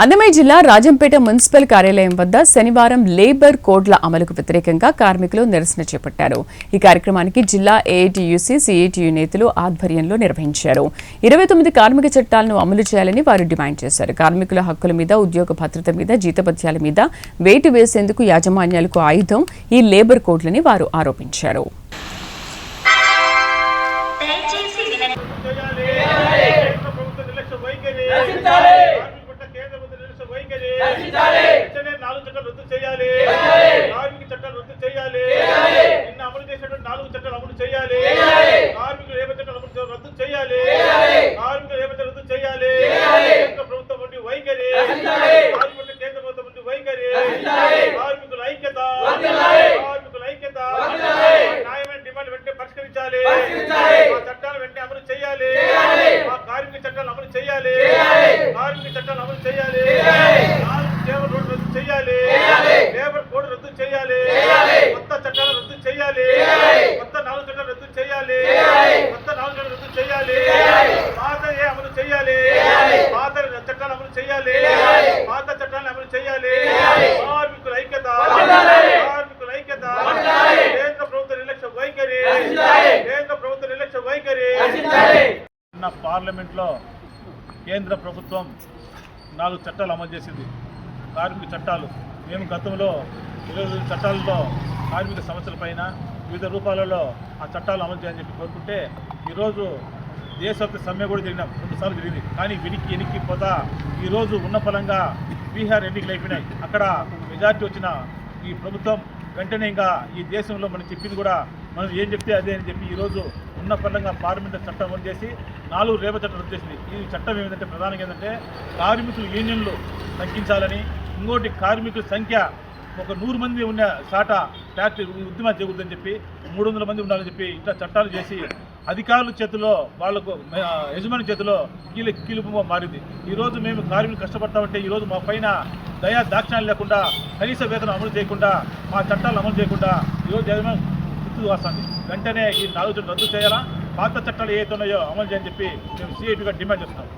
అన్నమయ్య జిల్లా రాజంపేట మున్సిపల్ కార్యాలయం వద్ద శనివారం లేబర్ కోడ్ల అమలుకు వ్యతిరేకంగా కార్మికులు నిరసన చేపట్టారు. ఈ కార్యక్రమానికి జిల్లా ఏఐటీయూసీ సిఐటియు నేతలు ఆధ్వర్యంలో నిర్వహించారు. ఇరవై తొమ్మిది కార్మిక చట్టాలను అమలు చేయాలని వారు డిమాండ్ చేశారు. కార్మికుల హక్కుల మీద ఉద్యోగ భద్రత మీద జీతపత్యాల మీద వేటు వేసేందుకు యాజమాన్యాలకు ఆయుధం ఈ లేబర్ కోడ్లని వారు ఆరోపించారు. నాలుగు చట్టాలు అమలు చేయాలి. కార్మికులు ఏమైతే చట్టాలు అమలు చేయాలో రద్దు చేయాలి. కార్మికులు ఏమైతే రద్దు చేయాలి. కేంద్ర ప్రభుత్వం నుండి వైఖరి. కార్మిక పట్ల కేంద్ర ప్రభుత్వం నుండి వైఖరి. కార్మికుల ఐక్యత. కార్మికుల ఐక్యత. న్యాయమైన డిమాండ్ వెంటనే పరిష్కరించాలి. మా చట్టాలు వెంటనే అమలు చేయాలి. మా కార్మిక చట్టాలు అమలు చేయాలి. కార్మిక చట్టాలు అమలు చేయాలి. రోడ్డు రద్దు చేయాలి. లేబర్ కోడ్ రద్దు చేయాలి. కొత్త చట్టాలు రద్దు చేయాలి కొత్త నాలుగు చట్టాలు రద్దు చేయాలి. కొత్త నాలుగు చట్టాలు రద్దు చేయాలి. పాత ఏ అమలు చేయాలి. పాత చట్టాలు అమలు చేయాలి. పాత చట్టాలను అమలు చేయాలి. కార్మికుల ఐక్యత. కార్మికుల ఐక్యత. కేంద్ర ప్రభుత్వ నిర్లక్ష్య వైఖరి. కేంద్ర ప్రభుత్వ నిర్లక్ష్య వైఖరి. పార్లమెంట్లో కేంద్ర ప్రభుత్వం నాలుగు చట్టాలు అమలు చేసింది. కార్మిక చట్టాలు. మేము గతంలో ఇరవై ఐదు చట్టాలలో కార్మిక సమస్యలపైన వివిధ రూపాలలో ఆ చట్టాలు అమలు చేయాలని చెప్పి కోరుకుంటే ఈరోజు దేశవ్యాప్త సమ్మె కూడా జరిగిన రెండుసార్లు జరిగింది. కానీ వెనక్కి వెనక్కి పోతా ఈరోజు ఉన్న ఫలంగా బీహార్ ఎన్నికలు అయిపోయినాయి. అక్కడ మెజార్టీ వచ్చిన ఈ ప్రభుత్వం వెంటనే ఇంకా ఈ దేశంలో మనం చెప్పింది కూడా మనం ఏం చెప్తే అదే అని చెప్పి ఈరోజు ఉన్న పరంగా పార్లమెంట్ చట్టం రద్దు చేసి నాలుగు రేప చట్టం రద్దు చేసింది. ఈ చట్టం ఏమిటంటే ప్రధానంగా ఏంటంటే కార్మికులు యూనియన్లు తగ్గించాలని ఇంకోటి కార్మికుల సంఖ్య ఒక నూరు మంది ఉన్న సాట ఫ్యాక్టరీ ఉద్యమం చేయకూడదని చెప్పి మూడు వందల మంది ఉండాలని చెప్పి ఇట్లా చట్టాలు చేసి అధికారుల చేతిలో వాళ్ళకు యజమాని చేతిలో కీలు కీలుపుగా మారింది. ఈరోజు మేము కార్మికులు కష్టపడతామంటే ఈరోజు మా పైన దయా దాక్షణాలు లేకుండా కనీస వేతనం అమలు చేయకుండా మా చట్టాలు అమలు చేయకుండా ఈరోజు యజమాని గుర్తు వస్తుంది వెంటనే ఈ నాలుగు రద్దు చేయాలా? పాత చట్టాలు ఏవైతే ఉన్నాయో అమలు చేయని చెప్పి మేము సిఐటిగా డిమాండ్ చేస్తున్నాం.